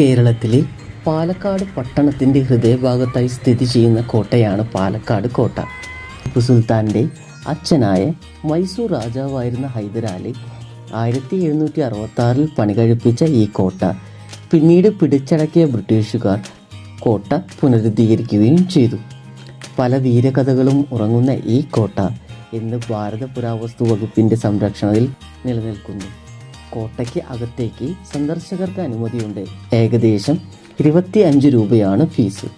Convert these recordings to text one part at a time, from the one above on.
കേരളത്തിലെ പാലക്കാട് പട്ടണത്തിന്റെ ഹൃദയഭാഗത്തായി സ്ഥിതി ചെയ്യുന്ന കോട്ടയാണ് പാലക്കാട് കോട്ട. ടിപ്പു സുൽത്താന്റെ അച്ഛനായ മൈസൂർ രാജാവായിരുന്ന ഹൈദരാലി ആയിരത്തി എഴുന്നൂറ്റി അറുപത്തി ആറിൽ പണികഴിപ്പിച്ച ഈ കോട്ട. പിന്നീട് പിടിച്ചടക്കിയ ബ്രിട്ടീഷുകാർ കോട്ട പുനരുദ്ധീകരിക്കുകയും ചെയ്തു. പല വീരകഥകളും ഉറങ്ങുന്ന ഈ കോട്ട ഇന്ന് ഭാരത പുരാവസ്തു വകുപ്പിന്റെ സംരക്ഷണത്തിൽ നിലനിൽക്കുന്നു. കോട്ടയ്ക്ക് അകത്തേക്ക് സന്ദർശകർക്ക് അനുമതിയുണ്ട്. ഏകദേശം ഇരുപത്തി അഞ്ച് രൂപയാണ് ഫീസ്.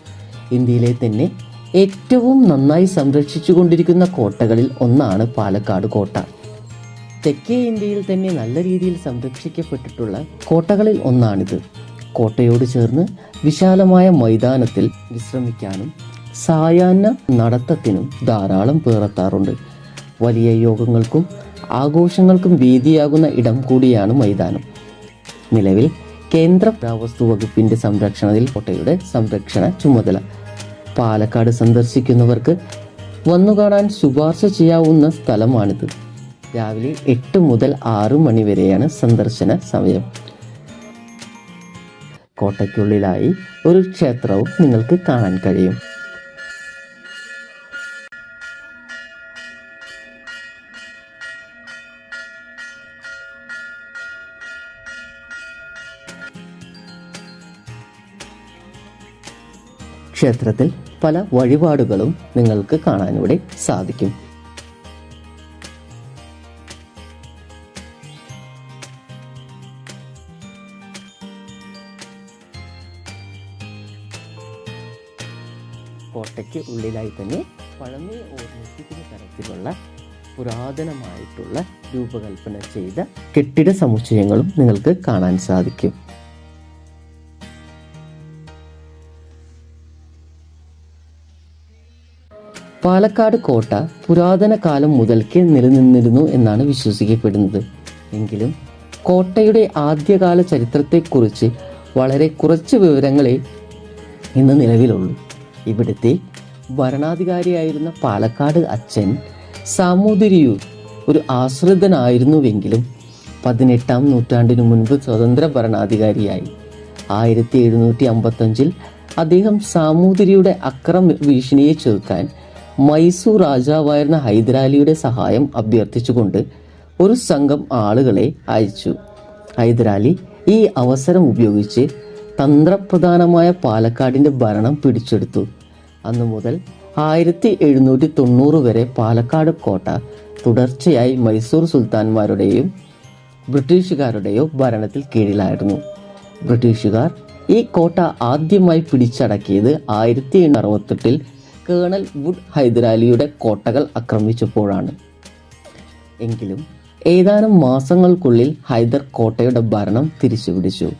ഇന്ത്യയിലെ തന്നെ ഏറ്റവും നന്നായി സംരക്ഷിച്ചുകൊണ്ടിരിക്കുന്ന കോട്ടകളിൽ ഒന്നാണ് പാലക്കാട് കോട്ട. തെക്കേ ഇന്ത്യയിൽ തന്നെ നല്ല രീതിയിൽ സംരക്ഷിക്കപ്പെട്ടിട്ടുള്ള കോട്ടകളിൽ ഒന്നാണിത്. കോട്ടയോട് ചേർന്ന് വിശാലമായ മൈതാനത്തിൽ വിശ്രമിക്കാനും സായാഹ്ന നടത്തത്തിനും ധാരാളം പേരെത്താറുണ്ട് വലിയ യോഗങ്ങൾക്കും ആഘോഷങ്ങൾക്കും വേദിയാകുന്ന ഇടം കൂടിയാണ് മൈതാനം. നിലവിൽ കേന്ദ്ര പുരാവസ്തു വകുപ്പിന്റെ സംരക്ഷണത്തിൽ കോട്ടയുടെ സംരക്ഷണ ചുമതല. പാലക്കാട് സന്ദർശിക്കുന്നവർക്ക് വന്നു കാണാൻ ശുപാർശ ചെയ്യാവുന്ന സ്ഥലമാണിത്. രാവിലെ എട്ട് മുതൽ ആറ് മണി വരെയാണ് സന്ദർശന സമയം. കോട്ടയ്ക്കുള്ളിലായി ഒരു ക്ഷേത്രവും നിങ്ങൾക്ക് കാണാൻ കഴിയും. ക്ഷേത്രത്തിൽ പല വഴിപാടുകളും നിങ്ങൾക്ക് കാണാനിവിടെ സാധിക്കും. കോട്ടയ്ക്ക് ഉള്ളിലായി തന്നെ പഴമയെ ഓർമ്മിപ്പിക്കുന്ന തരത്തിലുള്ള പുരാതനമായിട്ടുള്ള രൂപകൽപ്പന ചെയ്ത കെട്ടിട സമുച്ചയങ്ങളും നിങ്ങൾക്ക് കാണാൻ സാധിക്കും. പാലക്കാട് കോട്ട പുരാതന കാലം മുതൽക്കേ നിലനിന്നിരുന്നു എന്നാണ് വിശ്വസിക്കപ്പെടുന്നത്. എങ്കിലും കോട്ടയുടെ ആദ്യകാല ചരിത്രത്തെക്കുറിച്ച് വളരെ കുറച്ച് വിവരങ്ങളെ ഇന്ന് നിലവിലുള്ളൂ. ഇവിടുത്തെ ഭരണാധികാരിയായിരുന്ന പാലക്കാട് അച്ഛൻ സാമൂതിരിയൂർ ഒരു ആശ്രിതനായിരുന്നുവെങ്കിലും പതിനെട്ടാം നൂറ്റാണ്ടിനു മുൻപ് സ്വതന്ത്ര ഭരണാധികാരിയായി. ആയിരത്തി എഴുന്നൂറ്റി അമ്പത്തഞ്ചിൽ അദ്ദേഹം സാമൂതിരിയുടെ അക്രമ ഭീഷണിയെ ചെറുക്കാൻ മൈസൂർ രാജാവായിരുന്ന ഹൈദരാലിയുടെ സഹായം അഭ്യർത്ഥിച്ചുകൊണ്ട് ഒരു സംഘം ആളുകളെ അയച്ചു. ഹൈദരാലി ഈ അവസരം ഉപയോഗിച്ച് തന്ത്രപ്രധാനമായ പാലക്കാടിന്റെ ഭരണം പിടിച്ചെടുത്തു. അന്നു മുതൽ ആയിരത്തി എഴുന്നൂറ്റി തൊണ്ണൂറ് വരെ പാലക്കാട് കോട്ട തുടർച്ചയായി മൈസൂർ സുൽത്താൻമാരുടെയും ബ്രിട്ടീഷുകാരുടെയോ ഭരണത്തിൽ കീഴിലായിരുന്നു. ബ്രിട്ടീഷുകാർ ഈ കോട്ട ആദ്യമായി പിടിച്ചടക്കിയത് ആയിരത്തി എണ്ണൂറ്റി അറുപത്തെട്ടിൽ കേണൽ വുഡ് ഹൈദരാലിയുടെ കോട്ടകൾ ആക്രമിച്ചപ്പോഴാണ്. എങ്കിലും ഏതാനും മാസങ്ങൾക്കുള്ളിൽ ഹൈദർ കോട്ടയുടെ ഭരണം തിരിച്ചുപിടിച്ചു.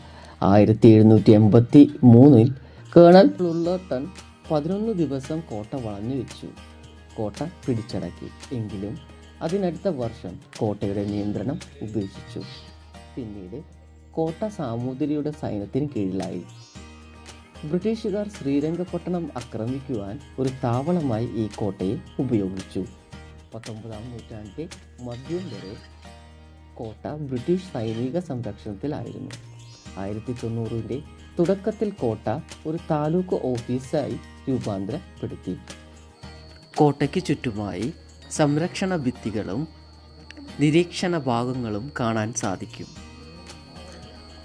ആയിരത്തി എഴുന്നൂറ്റി എൺപത്തി മൂന്നിൽ കേണൽ ളുള്ളട്ടൺ പതിനൊന്ന് ദിവസം കോട്ട വളഞ്ഞു വെച്ചു. കോട്ട പിടിച്ചടക്കി. എങ്കിലും അതിനടുത്ത വർഷം കോട്ടയുടെ നിയന്ത്രണം ഉപേക്ഷിച്ചു. പിന്നീട് കോട്ട സാമൂതിരിയുടെ സൈന്യത്തിന് കീഴിലായി. ബ്രിട്ടീഷുകാർ ശ്രീരംഗപട്ടണം ആക്രമിക്കുവാൻ ഒരു താവളമായി ഈ കോട്ടയെ ഉപയോഗിച്ചു. പത്തൊമ്പതാം നൂറ്റാണ്ടിന്റെ മധ്യം വരെ കോട്ട ബ്രിട്ടീഷ് സൈനിക സംരക്ഷണത്തിലായിരുന്നു. ആയിരത്തി തൊണ്ണൂറിന്റെ തുടക്കത്തിൽ കോട്ട ഒരു താലൂക്ക് ഓഫീസായി രൂപാന്തരപ്പെടുത്തി. കോട്ടയ്ക്ക് ചുറ്റുമായി സംരക്ഷണ ഭിത്തികളും നിരീക്ഷണ ഭാഗങ്ങളും കാണാൻ സാധിക്കും.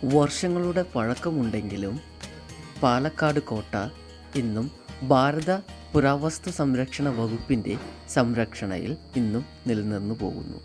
വർഷങ്ങളുടെ പഴക്കമുണ്ടെങ്കിലും പാലക്കാട് കോട്ട ഇന്നും ഭാരത പുരാവസ്തു സംരക്ഷണ വകുപ്പിന്റെ സംരക്ഷണയിൽ ഇന്നും നിലനിന്നു പോകുന്നു.